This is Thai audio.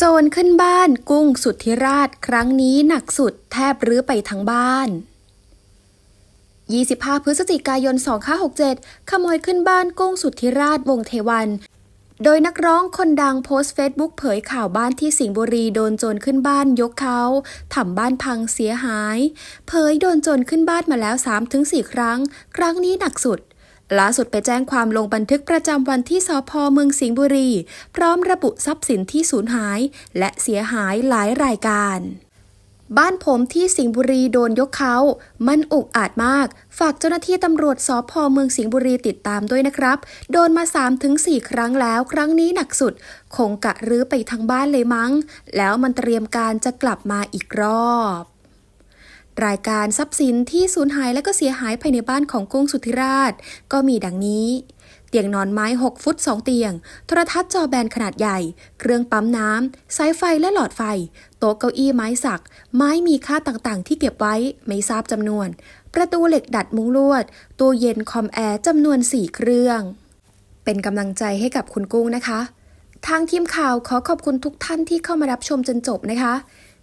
โจรขึ้นบ้านกุ้งสุทธิราชครั้งนี้หนักสุดแทบรื้อไปทั้งบ้าน 25 พฤศจิกายน 2567 ขโมยขึ้นบ้านกุ้งสุทธิราชวงเทวัน โดยนักร้องคนดังโพสต์เฟซบุ๊กเผยข่าวบ้านที่สิงห์บุรีโดนโจรขึ้นบ้านยกเขาทำบ้านพังเสียหาย เผยโดนโจรขึ้นบ้านมาแล้ว 3-4 ครั้ง ครั้งนี้หนักสุด ล่าสุดไปแจ้งความลงบันทึกประจำวันที่สพเมืองสิงห์บุรี พร้อมระบุทรัพย์สินที่สูญหาย และเสียหายหลายรายการ บ้านผมที่สิงห์บุรีโดนยกเขามันอุกอาจมาก ฝากเจ้าหน้าที่ตำรวจสพเมืองสิงห์บุรีติดตามด้วยนะครับ โดนมา 3-4 ครั้งแล้ว ครั้งนี้หนักสุด คงกะรื้อไปทั้งบ้านเลยมั้ง แล้วมันเตรียมการจะกลับมาอีกรอบ รายการทรัพย์สินที่สูญหายและก็เสียหายภายในบ้านของกุ้งสุทธิราช ก็มีดังนี้ เตียงนอนไม้ 6 ฟุต 2 เตียง โทรทัศน์จอแบนขนาดใหญ่ เครื่องปั๊มน้ำ สายไฟและหลอดไฟ โต๊ะเก้าอี้ไม้สัก ไม้มีค่าต่างๆ ที่เก็บไว้ไม่ทราบจำนวน ประตูเหล็กดัดมุ้งลวด ตู้เย็นคอมแอร์จำนวน 4 เครื่อง เป็นกำลังใจให้กับคุณกุ้งนะคะ ทางทีมข่าวขอขอบคุณทุกท่านที่เข้ามารับชมจนจบนะคะ